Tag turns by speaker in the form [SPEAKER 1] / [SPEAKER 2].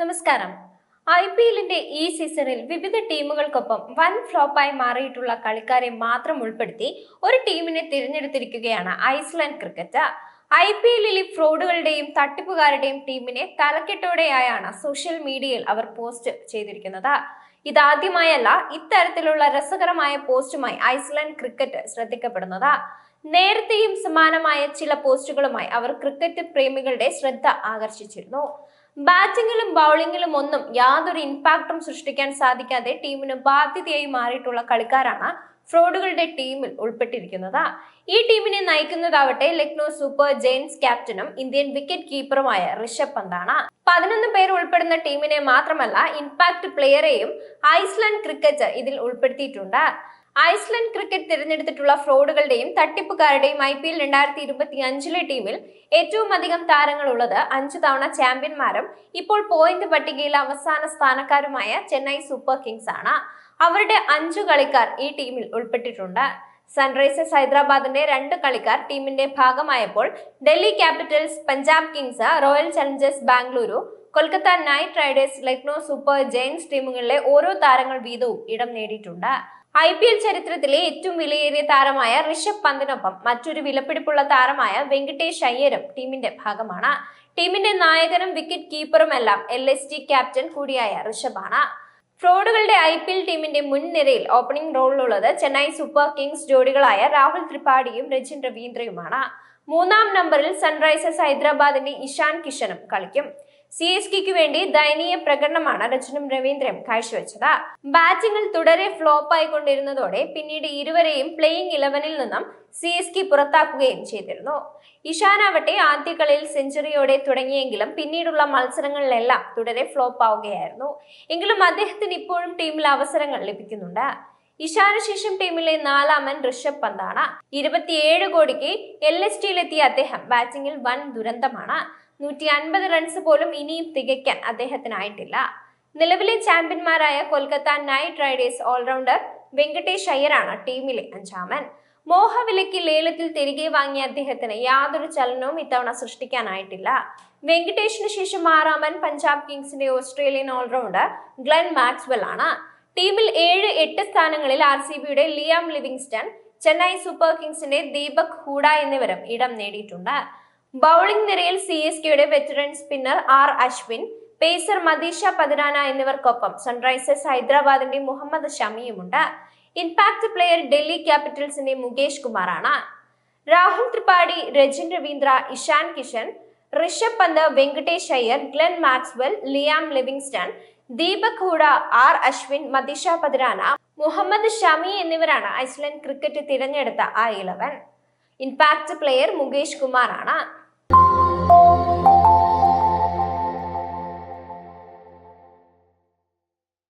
[SPEAKER 1] നമസ്കാരം. I P എല്ലിന്റെ ഈ സീസണിൽ വിവിധ ടീമുകൾക്കൊപ്പം വൻ ഫ്ലോപ്പായി മാറിയിട്ടുള്ള കളിക്കാരെ മാത്രം ഉൾപ്പെടുത്തി ഒരു ടീമിനെ തിരഞ്ഞെടുത്തിരിക്കുകയാണ് ഐസ്ലാൻഡ് ക്രിക്കറ്റ്. ഐ പി എല്ലിലെ ഫ്രോഡുകളുടെയും തട്ടിപ്പുകാരുടെയും ടീമിനെ തലക്കെട്ടോടെയായാണ് സോഷ്യൽ മീഡിയയിൽ അവർ പോസ്റ്റ് ചെയ്തിരിക്കുന്നത്. ഇതാദ്യമായല്ല ഇത്തരത്തിലുള്ള രസകരമായ പോസ്റ്റുമായി ഐസ്ലാൻഡ് ക്രിക്കറ്റ് ശ്രദ്ധിക്കപ്പെടുന്നത്. നേരത്തെയും സമാനമായ ചില പോസ്റ്റുകളുമായി അവർ ക്രിക്കറ്റ് പ്രേമികളുടെ ശ്രദ്ധ ആകർഷിച്ചിരുന്നു. ബാറ്റിംഗിലും ബൗളിങ്ങിലും ഒന്നും യാതൊരു ഇമ്പാക്റ്റും സൃഷ്ടിക്കാൻ സാധിക്കാതെ ടീമിന് ബാധ്യതയായി മാറിയിട്ടുള്ള കളിക്കാരാണ് ഫ്രോഡുകളുടെ ടീമിൽ ഉൾപ്പെട്ടിരിക്കുന്നത്. ഈ ടീമിനെ നയിക്കുന്നതാവട്ടെ ലക്നോ സൂപ്പർ ജെയിൻസ് ക്യാപ്റ്റനും ഇന്ത്യൻ വിക്കറ്റ് കീപ്പറുമായ ഋഷഭ് പന്താണ്. പതിനൊന്ന് പേർ ഉൾപ്പെടുന്ന ടീമിനെ മാത്രമല്ല ഇമ്പാക്ട് പ്ലെയറെയും ഐസ്ലാൻഡ് ക്രിക്കറ്റ് ഇതിൽ ഉൾപ്പെടുത്തിയിട്ടുണ്ട്. ഐസ്ലൻഡ് ക്രിക്കറ്റ് തിരഞ്ഞെടുത്തിട്ടുള്ള ഫ്രോഡുകളുടെയും തട്ടിപ്പുകാരുടെയും ഐ പി എൽ രണ്ടായിരത്തി ഇരുപത്തി അഞ്ചിലെ ടീമിൽ ഏറ്റവും അധികം താരങ്ങളുള്ളത് അഞ്ചു തവണ ചാമ്പ്യന്മാരും ഇപ്പോൾ പോയിന്റ് പട്ടികയിലെ അവസാന സ്ഥാനക്കാരുമായ ചെന്നൈ സൂപ്പർ കിങ്സ് ആണ്. അവരുടെ അഞ്ചു കളിക്കാർ ഈ ടീമിൽ ഉൾപ്പെട്ടിട്ടുണ്ട്. സൺറൈസേഴ്സ് ഹൈദരാബാദിന്റെ രണ്ട് കളിക്കാർ ടീമിന്റെ ഭാഗമായപ്പോൾ Delhi Capitals Punjab Kings Royal Challengers Bengaluru Kolkata Knight Riders Lucknow Super Giants ടീമുകളിലെ ഓരോ താരങ്ങൾ വീതവും ഇടം നേടിയിട്ടുണ്ട്. ഐ പി എൽ ചരിത്രത്തിലെ ഏറ്റവും വിലയേറിയ താരമായ ഋഷഭ് പന്തിനൊപ്പം മറ്റൊരു വിലപിടിപ്പുള്ള താരമായ വെങ്കടേഷ് അയ്യരും ടീമിന്റെ ഭാഗമാണ്. ടീമിന്റെ നായകനും വിക്കറ്റ് കീപ്പറുമെല്ലാം എൽ എസ് ടി ക്യാപ്റ്റൻ കൂടിയായ ഋഷഭാണ്. ഫ്രോഡുകളുടെ ഐ പി എൽ ടീമിന്റെ മുൻനിരയിൽ ഓപ്പണിംഗ് റോളിലുള്ളത് ചെന്നൈ സൂപ്പർ കിങ്സ് ജോഡികളായ രാഹുൽ ത്രിപാഠിയും രജിൻ രവീന്ദ്രയുമാണ്. മൂന്നാം നമ്പറിൽ സൺറൈസേഴ്സ് ഹൈദരാബാദിന്റെ ഇഷാൻ കിഷനും കളിക്കും. സി എസ് കെക്ക് വേണ്ടി ദയനീയ പ്രകടനമാണ് രജനും രവീന്ദ്രൻ കാഴ്ചവെച്ചത്. ബാറ്റിംഗിൽ തുടരെ ഫ്ലോപ്പ് ആയിക്കൊണ്ടിരുന്നതോടെ പിന്നീട് ഇരുവരെയും പ്ലേയിങ് ഇലവനിൽ നിന്നും സി എസ് കെ പുറത്താക്കുകയും ചെയ്തിരുന്നു. ഇഷാനാവട്ടെ ആദ്യ കളിയിൽ സെഞ്ചുറിയോടെ തുടങ്ങിയെങ്കിലും പിന്നീടുള്ള മത്സരങ്ങളിലെല്ലാം തുടരെ ഫ്ലോപ്പ് ആവുകയായിരുന്നു. എങ്കിലും അദ്ദേഹത്തിന് ഇപ്പോഴും ടീമിൽ അവസരങ്ങൾ ലഭിക്കുന്നുണ്ട്. ഇഷാനുശേഷം ടീമിലെ നാലാമൻ ഋഷഭ് പന്താണ്. ഇരുപത്തിയേഴ് കോടിക്ക് എൽ എസ് ടിയിലെത്തിയ അദ്ദേഹം ബാറ്റിംഗിൽ വൻ ദുരന്തമാണ്. നൂറ്റി അൻപത് റൺസ് പോലും ഇനിയും തികയ്ക്കാൻ അദ്ദേഹത്തിനായിട്ടില്ല. നിലവിലെ ചാമ്പ്യന്മാരായ Kolkata Knight Riders allrounder Venkatesh അയ്യറാണ് ടീമിലെ അഞ്ചാമൻ. മോഹവിലയ്ക്ക് ലേലത്തിൽ തിരികെ വാങ്ങിയ അദ്ദേഹത്തിന് യാതൊരു ചലനവും ഇത്തവണ സൃഷ്ടിക്കാനായിട്ടില്ല. വെങ്കടേഷിന് ശേഷം ആറാമൻ പഞ്ചാബ് കിങ്സിന്റെ ഓസ്ട്രേലിയൻ ഓൾറൗണ്ടർ ഗ്ലെൻ മാക്സ്വെൽ ആണ്. ടീമിൽ ഏഴ് എട്ട് സ്ഥാനങ്ങളിൽ ആർ സി ബിയുടെ ലിയാം ലിവിങ്സ്റ്റൺ ചെന്നൈ സൂപ്പർ കിങ്സിന്റെ ദീപക് ഹൂഡ എന്നിവരും ഇടം നേടിയിട്ടുണ്ട്. ബൗളിംഗ് നിരയിൽ സി എസ് കെയുടെ veteran spinner R Ashwin pacer Matheesha Pathirana എന്നിവർക്കൊപ്പം സൺറൈസേഴ്സ് ഹൈദരാബാദിന്റെ മുഹമ്മദ് ഷമിയുമുണ്ട്. ഇൻപാക്ട് പ്ലെയർ ഡൽഹി ക്യാപിറ്റൽസിന്റെ മുകേഷ് കുമാറാണ്. Rahul Tripathi Rachin Ravindra Ishan Kishan Rishabh Pant Venkatesh Iyer Glenn Maxwell Liam Livingstone Deepak Hooda R Ashwin Matheesha Pathirana Mohammed Shami എന്നിവരാണ് Iceland cricket തിരഞ്ഞെടുത്ത ആ Eleven impact player Mukesh കുമാറാണ്.